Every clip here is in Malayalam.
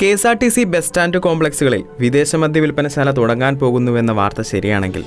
K S R T C bus stand കോംപ്ലക്സുകളിൽ വിദേശ മദ്യ വിൽപ്പനശാല തുടങ്ങാൻ പോകുന്നുവെന്ന വാർത്ത ശരിയാണെങ്കിൽ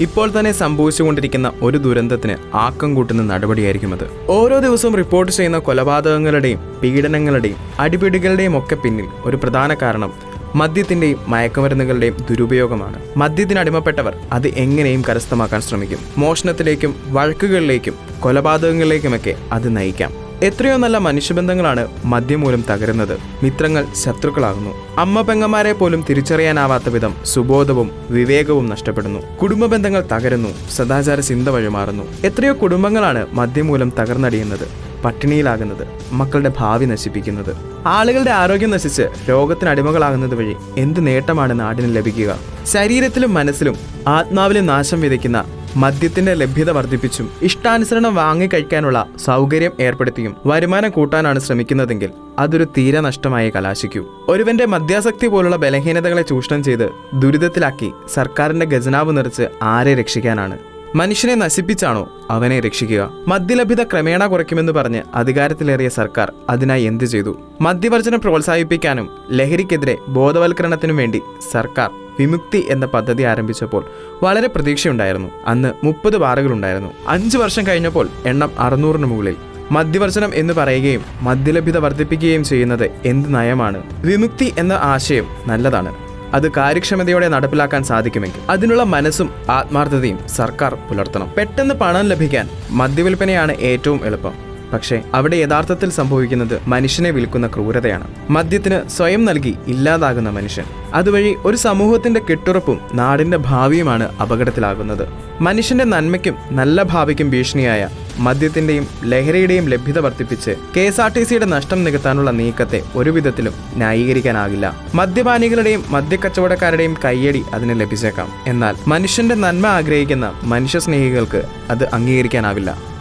ഇപ്പോൾ തന്നെ സംഭവിച്ചുകൊണ്ടിരിക്കുന്ന ഒരു ദുരന്തത്തിന് ആക്കം കൂട്ടുന്ന നടപടിയായിരിക്കും അത്. ഓരോ ദിവസവും റിപ്പോർട്ട് ചെയ്യുന്ന കൊലപാതകങ്ങളുടെയും പീഡനങ്ങളുടെയും അടിപിടികളുടെയും ഒക്കെ പിന്നിൽ ഒരു പ്രധാന കാരണം മദ്യത്തിന്റെയും മയക്കുമരുന്നുകളുടെയും ദുരുപയോഗമാണ്. മദ്യത്തിന് അടിമപ്പെട്ടവർ അത് എങ്ങനെയും കരസ്ഥമാക്കാൻ ശ്രമിക്കും. മോഷണത്തിലേക്കും വഴക്കുകളിലേക്കും കൊലപാതകങ്ങളിലേക്കുമൊക്കെ അത് നയിക്കാം. എത്രയോ നല്ല മനുഷ്യബന്ധങ്ങളാണ് മദ്യം മൂലം തകരുന്നത്. മിത്രങ്ങൾ ശത്രുക്കളാകുന്നു. അമ്മ പെങ്ങന്മാരെ പോലും തിരിച്ചറിയാനാവാത്ത വിധം സുബോധവും വിവേകവും നഷ്ടപ്പെടുന്നു. കുടുംബ ബന്ധങ്ങൾ തകരുന്നു. സദാചാര ചിന്ത വഴിമാറുന്നു എത്രയോ കുടുംബങ്ങളാണ് മദ്യം മൂലം തകർന്നടിയുന്നത് പട്ടിണിയിലാകുന്നത് മക്കളുടെ ഭാവി നശിപ്പിക്കുന്നത്. ആളുകളുടെ ആരോഗ്യം നശിച്ച് രോഗത്തിന് അടിമകളാകുന്നത് വഴി എന്ത് നേട്ടമാണ് നാടിന് ലഭിക്കുക? ശരീരത്തിലും മനസ്സിലും ആത്മാവിലും നാശം വിതയ്ക്കുന്ന മദ്യത്തിന്റെ ലഭ്യത വർദ്ധിപ്പിച്ചും ഇഷ്ടാനുസരണം വാങ്ങിക്കഴിക്കാനുള്ള സൗകര്യം ഏർപ്പെടുത്തിയും വരുമാനം കൂട്ടാനാണ് ശ്രമിക്കുന്നതെങ്കിൽ അതൊരു തീരെ നഷ്ടമായി കലാശിക്കൂ. ഒരുവന്റെ മദ്യാസക്തി പോലുള്ള ബലഹീനതകളെ ചൂഷണം ചെയ്ത് ദുരിതത്തിലാക്കി സർക്കാരിന്റെ ഖജനാവ് നിറച്ച് ആരെ രക്ഷിക്കാനാണ്? മനുഷ്യനെ നശിപ്പിച്ചാണോ അവനെ രക്ഷിക്കുക? മദ്യലഭ്യത ക്രമേണ കുറയ്ക്കുമെന്ന് പറഞ്ഞ് അധികാരത്തിലേറിയ സർക്കാർ അതിനായി എന്തു ചെയ്തു? മദ്യവർജനം പ്രോത്സാഹിപ്പിക്കാനും ലഹരിക്കെതിരെ ബോധവൽക്കരണത്തിനും വേണ്ടി സർക്കാർ വിമുക്തി എന്ന പദ്ധതി ആരംഭിച്ചപ്പോൾ വളരെ പ്രതീക്ഷയുണ്ടായിരുന്നു. അന്ന് മുപ്പത് ബാറുകളുണ്ടായിരുന്നു. അഞ്ച് വർഷം കഴിഞ്ഞപ്പോൾ എണ്ണം അറുന്നൂറിന് മുകളിൽ. മദ്യവർജനം എന്ന് പറയുകയും മദ്യലഭ്യത വർദ്ധിപ്പിക്കുകയും ചെയ്യുന്നത് എന്ത് നയമാണ്? വിമുക്തി എന്ന ആശയം നല്ലതാണ്. അത് കാര്യക്ഷമതയോടെ നടപ്പിലാക്കാൻ സാധിക്കുമെങ്കിൽ അതിനുള്ള മനസ്സും ആത്മാർത്ഥതയും സർക്കാർ പുലർത്തണം. പെട്ടെന്ന് പണം ലഭിക്കാൻ മദ്യവിൽപ്പനയാണ് ഏറ്റവും എളുപ്പം. പക്ഷേ അവിടെ യഥാർത്ഥത്തിൽ സംഭവിക്കുന്നത് മനുഷ്യനെ വിൽക്കുന്ന ക്രൂരതയാണ്. മദ്യത്തിന് സ്വയം നൽകി ഇല്ലാതാകുന്ന മനുഷ്യൻ. അതുവഴി ഒരു സമൂഹത്തിന്റെ കെട്ടുറപ്പും നാടിന്റെ ഭാവിയുമാണ് അപകടത്തിലാകുന്നത്. മനുഷ്യന്റെ നന്മയ്ക്കും നല്ല ഭാവിക്കും ഭീഷണിയായ മദ്യത്തിന്റെയും ലഹരിയുടെയും ലഭ്യത വർദ്ധിപ്പിച്ച് കെ എസ് ആർ ടി സിയുടെ നഷ്ടം നികത്താനുള്ള നീക്കത്തെ ഒരുവിധത്തിലും ന്യായീകരിക്കാനാകില്ല. മദ്യപാനികളുടെയും മദ്യക്കച്ചവടക്കാരുടെയും കയ്യടി അതിന് ലഭിച്ചേക്കാം. എന്നാൽ മനുഷ്യന്റെ നന്മ ആഗ്രഹിക്കുന്ന മനുഷ്യസ്നേഹികൾക്ക് അത് അംഗീകരിക്കാനാവില്ല.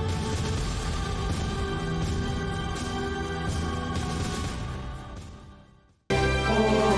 Бога.